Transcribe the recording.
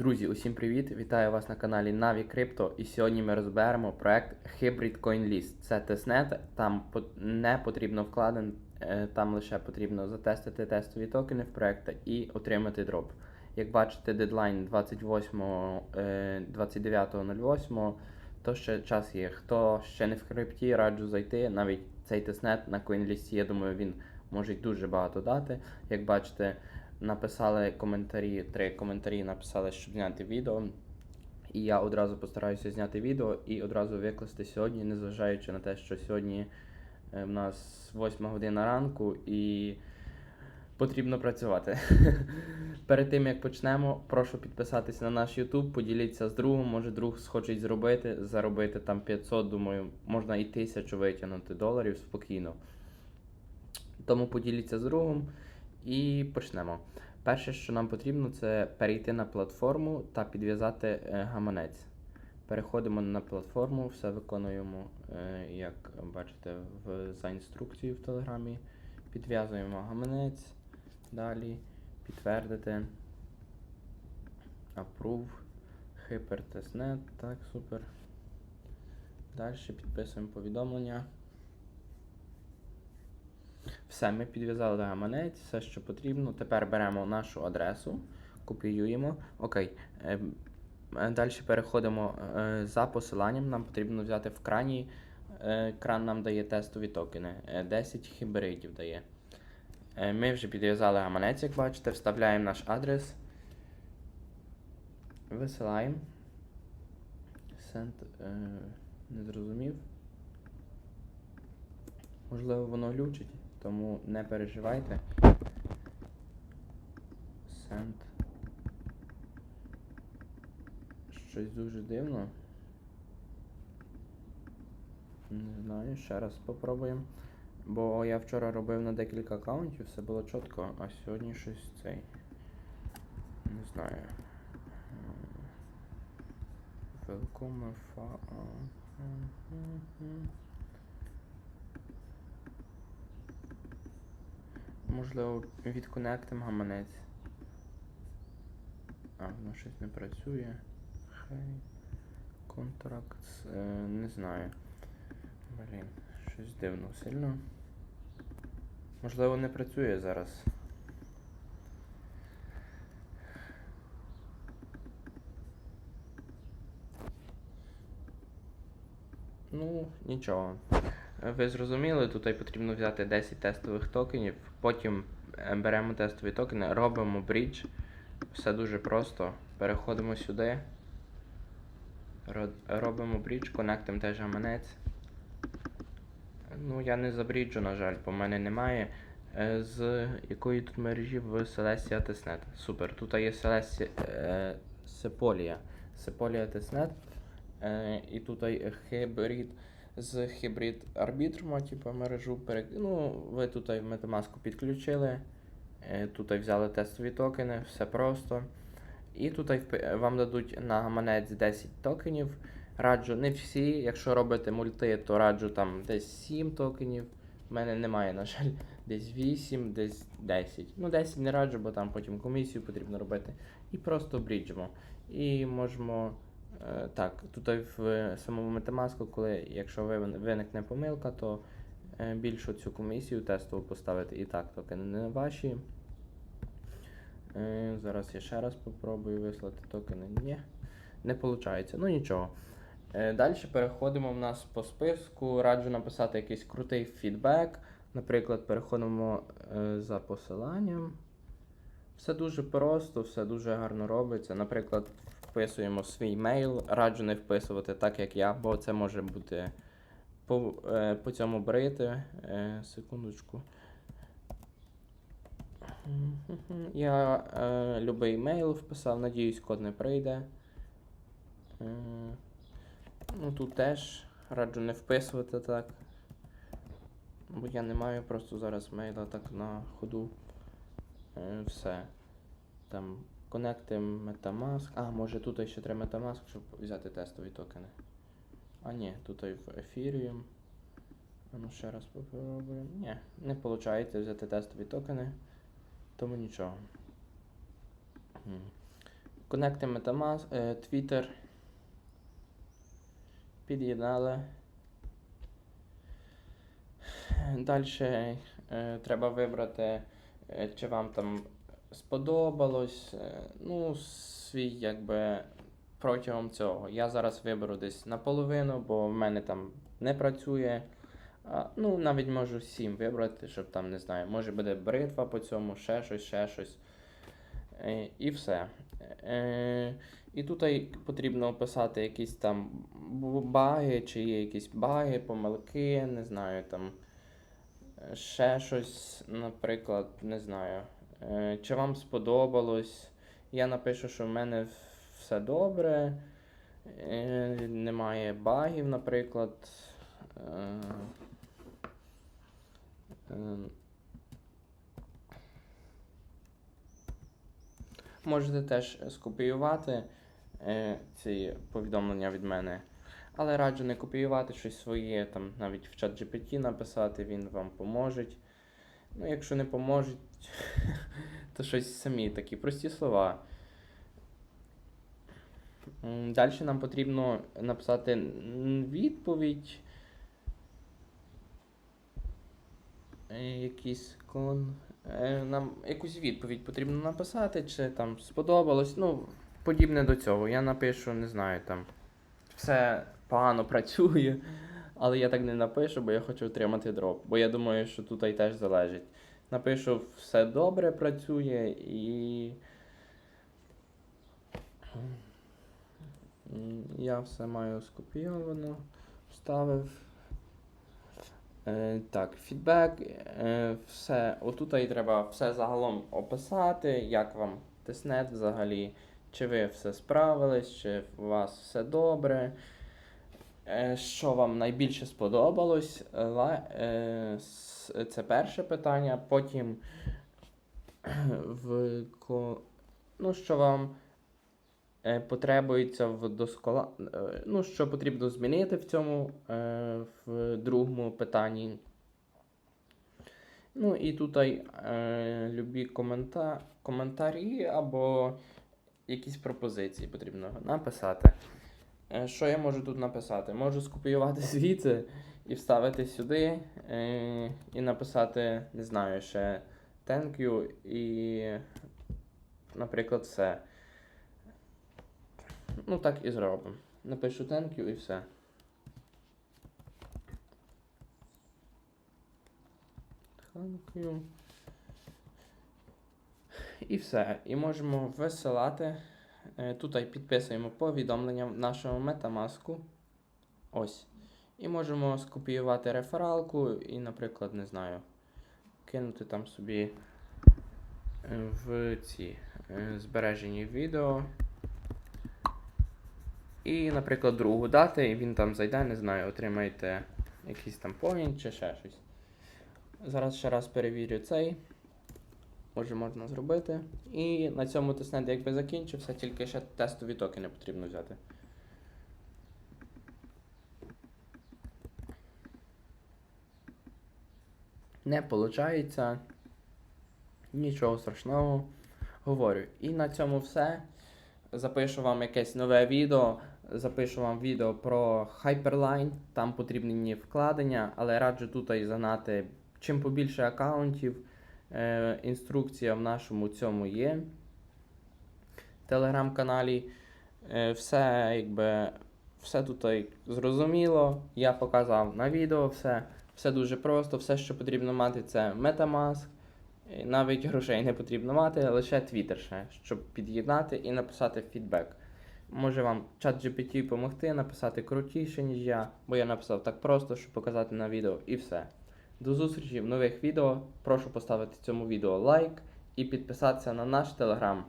Друзі, усім привіт! Вітаю вас на каналі Navi Crypto. І сьогодні ми розберемо проект Hybrid CoinList. Це тестнет, там не потрібно вкладен, е, там лише потрібно затестити тестові токени в проект і отримати дроп. Як бачите, дедлайн 28, е, 29.08, то ще час є. Хто ще не в крипті, раджу зайти. Навіть цей тестнет на CoinList, я думаю, він може дуже багато дати. Як бачите, написали коментарі, три коментарі написали, щоб зняти відео. І я одразу постараюся зняти відео і одразу викласти сьогодні, незважаючи на те, що сьогодні е, в нас 8 година ранку і потрібно працювати. Перед тим як почнемо, прошу підписатися на наш YouTube, поділіться з другом, може друг схоче зробити, заробити там 500, думаю, можна і 1000 витягнути доларів спокійно. Тому поділіться з другом і почнемо. Перше, що нам потрібно, це перейти на платформу та підв'язати е, гаманець. Переходимо на платформу, все виконуємо, е, як бачите, в, за інструкцією в Телеграмі. Підв'язуємо гаманець. Далі підтвердити. Approve. Hypertestnet. Так, супер. Далі підписуємо повідомлення. Все, ми підв'язали гаманець, все, що потрібно. Тепер беремо нашу адресу, копіюємо. Окей. Е, е, Далі переходимо е, за посиланням. Нам потрібно взяти в крані. Е, Кран нам дає тестові токени. Е, 10 хібридів дає. Ми вже підв'язали гаманець, як бачите, вставляємо наш адрес. Висилаємо. Е, Не зрозумів. Можливо, воно глючить, тому не переживайте. Send. Щось дуже дивно. Не знаю, ще раз спробуємо. Бо я вчора робив на декілька аккаунтів, все було чітко, а сьогодні щось цей. Не знаю. Welcome фа. Можливо, відконектим гаманець. А, воно щось не працює. Хай. Контракт. Е, не знаю. Блін, щось дивно сильно. Можливо, не працює зараз. Ну, нічого. Ви зрозуміли, тут потрібно взяти 10 тестових токенів, потім е, беремо тестові токени, робимо брідж. Все дуже просто. Переходимо сюди. Робимо брідж, конектимо теж гаманець. Ну, я не забріджу, на жаль, бо в мене немає. Е, З якої тут мережі в Celestia Testnet. Супер. Тут є Sepolia. Sepolia Testnet. Е, і тут є хибрид з хибрид арбітруму, типу мережу перек... Ну, ви тут в підключили. Е, Тут взяли тестові токени, все просто. І тут вам дадуть на гаманець 10 токенів. Раджу не всі, якщо робите мульти, то раджу там десь 7 токенів. У мене немає, на жаль, десь 8, десь 10. Ну, 10 не раджу, бо там потім комісію потрібно робити. І просто бріджимо. І можемо. Е, Так, тут в самому Metamask, коли якщо виникне помилка, то е, більшу цю комісію тестову поставити. І так, токени не ваші. Е, Зараз я ще раз попробую вислати токени. Ні, не виходить. Ну нічого. Далі переходимо в нас по списку. Раджу написати якийсь крутий фідбек. Наприклад, переходимо за посиланням. Все дуже просто, все дуже гарно робиться. Наприклад, вписуємо свій мейл. Раджу не вписувати так, як я, бо це може бути по, е, по цьому брити. Е, секундочку. Я е, любий мейл вписав, надіюсь, код не прийде. Е, ну тут теж раджу не вписувати так. Бо я не маю просто зараз мейла так на ходу. Е, все. Там коннектим Metamask. А, може тут ще треба Metamask, щоб взяти тестові токени. А ні, тут в Ethereum. Ну ще раз попробуємо. Ні, не виходить взяти тестові токени. Тому нічого. М. Конекти Metamask, е, Twitter. Під'єднали. Далі е, треба вибрати, е, чи вам там сподобалось. е, Ну, свій якби протягом цього. Я зараз виберу десь наполовину, бо в мене там не працює. Ну, навіть можу 7 вибрати, щоб там, не знаю, може буде бритва по цьому, ще щось, ще щось. Е, і все. Е, і тут потрібно описати якісь там баги, чи є якісь баги, помилки, не знаю, там ще щось, наприклад, не знаю. Е, чи вам сподобалось? Я напишу, що в мене все добре, е, немає багів, наприклад. Е, Можете теж скопіювати ці повідомлення від мене. Але раджу не копіювати щось своє, там навіть в чат GPT написати, він вам поможе. Ну, якщо не поможуть, то щось самі такі прості слова. Далі нам потрібно написати відповідь. Е, Якийсь кон. е, Нам якусь відповідь потрібно написати, чи там сподобалось. Ну, подібне до цього. Я напишу, не знаю, там все погано працює, але я так не напишу, бо я хочу отримати дроп. Бо я думаю, що тут і теж залежить. Напишу, все добре працює і. Я все маю скопійовано, вставив. Е, так, фідбек, е, все. Отут і треба все загалом описати, як вам тиснет взагалі, чи ви все справились, чи у вас все добре. Е, що вам найбільше сподобалось? Е, це перше питання. Потім в ну, що вам е, потребується в доскола... е, ну, що потрібно змінити в цьому в другому питанні. Ну і тут любі комента... коментарі або якісь пропозиції потрібно написати. Е, Що я можу тут написати? Можу скопіювати звідси і вставити сюди, е, і написати, не знаю, ще thank you і, наприклад, все. Ну, так і зробимо. Напишу thank you і все. Thank you. І все. І можемо висилати. Е, Тут підписуємо повідомлення в нашому Metamask. Ось. І можемо скопіювати рефералку і, наприклад, не знаю, кинути там собі е, в ці е, збережені відео. І, наприклад, другу дати, і він там зайде, не знаю, отримаєте якийсь там поінт чи ще щось. Зараз ще раз перевірю цей. Може, можна зробити. І на цьому тестнет якби закінчився, тільки ще тестові токени потрібно взяти. Не виходить. Нічого страшного. Говорю. І на цьому все. Запишу вам якесь нове відео. Запишу вам відео про Hyperline. Там потрібні вкладення, але раджу тут і загнати чим побільше аккаунтів. Е, інструкція в нашому цьому є. Телеграм-каналі. Е, все, якби, все тут зрозуміло. Я показав на відео все. Все дуже просто. Все, що потрібно мати, це Metamask. Навіть грошей не потрібно мати, лише Twitter ще, щоб під'єднати і написати фідбек. Може вам чат GPT допомогти написати крутіше, ніж я, бо я написав так просто, щоб показати на відео, і все. До зустрічі в нових відео. Прошу поставити цьому відео лайк і підписатися на наш телеграм.